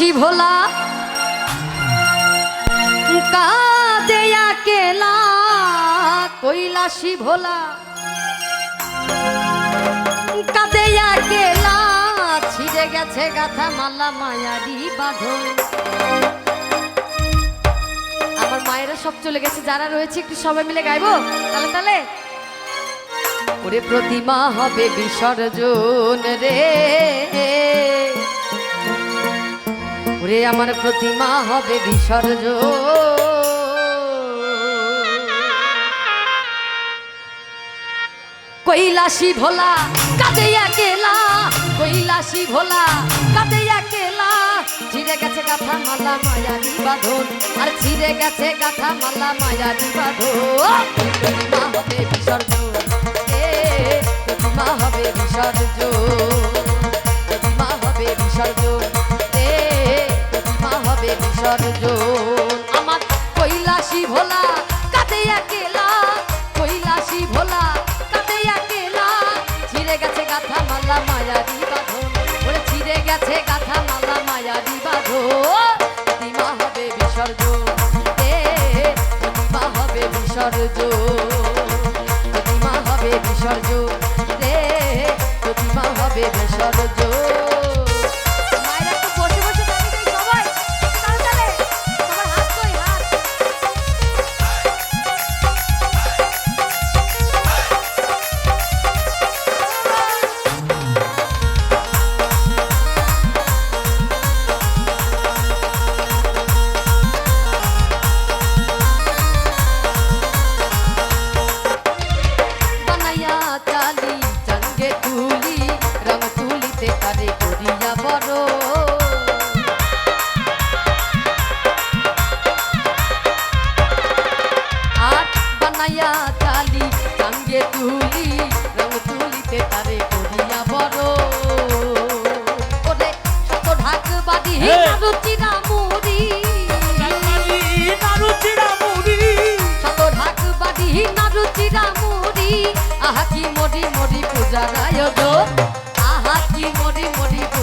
কৈলাসী ভোলা। কাদেয়া কেলা কৈলাসী ভোলা। কাদেয়া কেলা ছিঁড়ে গেছে গাথা মালা মায়ারি বাঁধন। আমার মায়েরা সব চলে গেছে, যারা রয়েছে একটু সবাই মিলে গাইবো? তাহলে তাহলে ওরে প্রতিমা হবে বিসর্জন রে। ওরে আমার প্রতিমা হবে বিসর্জন। কৈলাসী ভোলা কাঁদেয়া কেলা কৈলাসী ভোলা কাঁদেয়া কেলা ছিঁড়ে গেছে গাথা মালা মায়ারি বাঁধন, আর ছিঁড়ে গেছে গাথা মালা মায়ারি বাঁধন। প্রতিমা হবে বিসর্জন। এ, প্রতিমা হবে বিসর্জন। প্রতিমা হবে বিসর্জন। বিসর্জন আমার কৈলাসী ভোলা কাঁদেয়া কেলা কৈলাসী ভোলা কাঁদেয়া কেলা ছিঁড়ে গেছে গাথা মালা মায়ারি বাঁধন, ওরে ছিঁড়ে গেছে গাথা মালা মায়ারি বাঁধন। প্রতিমা হবে বিসর্জন প্রতিমা হবে বিসর্জন, প্রতিমা হবে বিসর্জন রে প্রতিমা হবে বিসর্জন।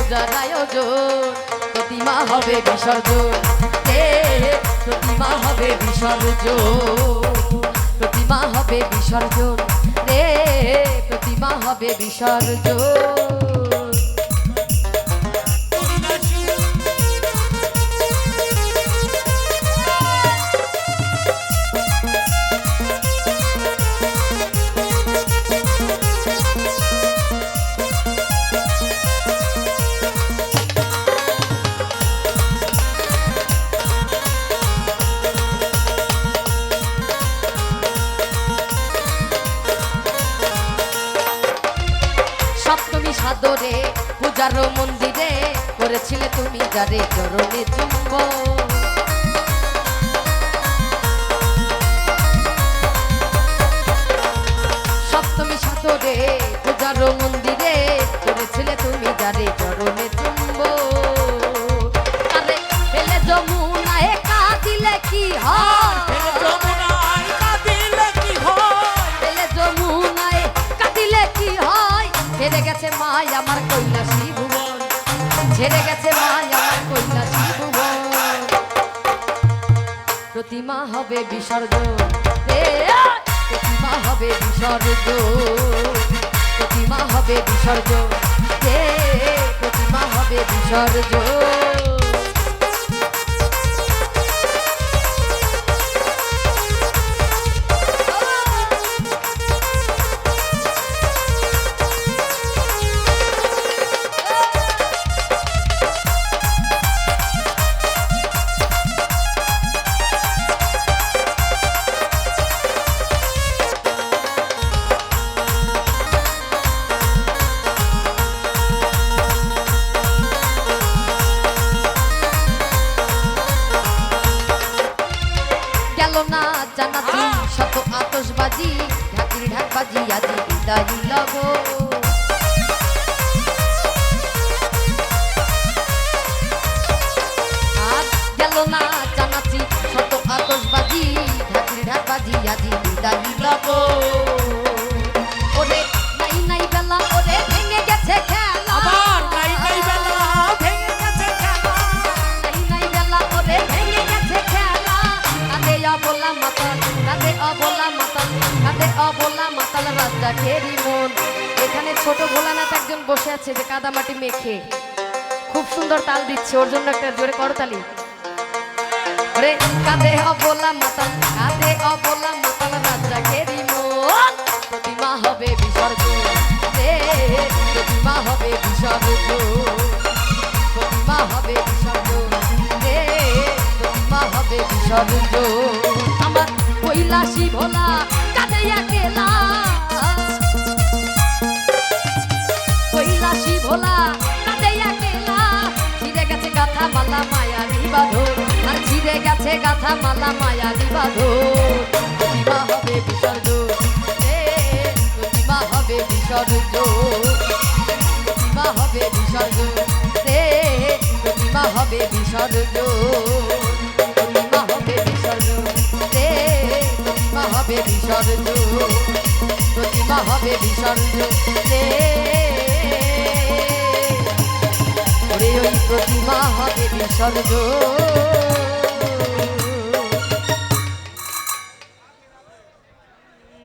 পূজার আয়োজন প্রতিমা হবে বিসর্জন এ প্রতিমা হবে বিসর্জন প্রতিমা হবে বিসর্জন রে প্রতিমা হবে বিসর্জন সাদরে পূজার মন্দিরে করেছিলে তুমি যারে চরণে চুম্ব। সপ্তমী সাদরে, পূজার মন্দিরে করেছিলে তুমি যারে চরণে চুম্ব। আরে ফেলে যমুনায় কাঁদিলে কি হয়? ছেড়ে গেছে মায় আমার প্রতিমা হবে বিসর্জন প্রতিমা হবে বিসর্জন প্রতিমা হবে বিসর্জন প্রতিমা হবে বিসর্জন না জানাতি শত আতসবাজি ঢাকির ঢাকবাজি আজি বিদায় গেল না জানাতি শত আতসবাজি ঢাকির ঢাকবাজি আজি বিদায় লব রাজ্জাকেরই মন। এখানে ছোট ভোলানাথ একজন বসে আছে যে কাদামাটি মেখে। খুব সুন্দর তাল দিচ্ছে, ওর জন্য একটা জোরে করতালি ওরে, কাঁদে অবলা মাতাল, কাঁদে অবলা মাতাল রাজ্জাকেরই মন। প্রতিমা হবে বিসর্জন রে, প্রতিমা হবে বিসর্জন প্রতিমা হবে বিসর্জন রে, প্রতিমা হবে বিসর্জন আমার কৈলাসী ভোলা কাঁদে একেলা। গেছে গাথা মালা মায়ারি বাঁধন প্রতিমা হবে বিসর্জন রে প্রতিমা হবে বিসর্জন প্রতিমা হবে বিসর্জন রে প্রতিমা হবে বিসর্জন প্রতিমা হবে বিসর্জন রে প্রতিমা হবে বিসর্জন প্রতিমা হবে বিসর্জন রে প্রতিমা হবে বিসর্জন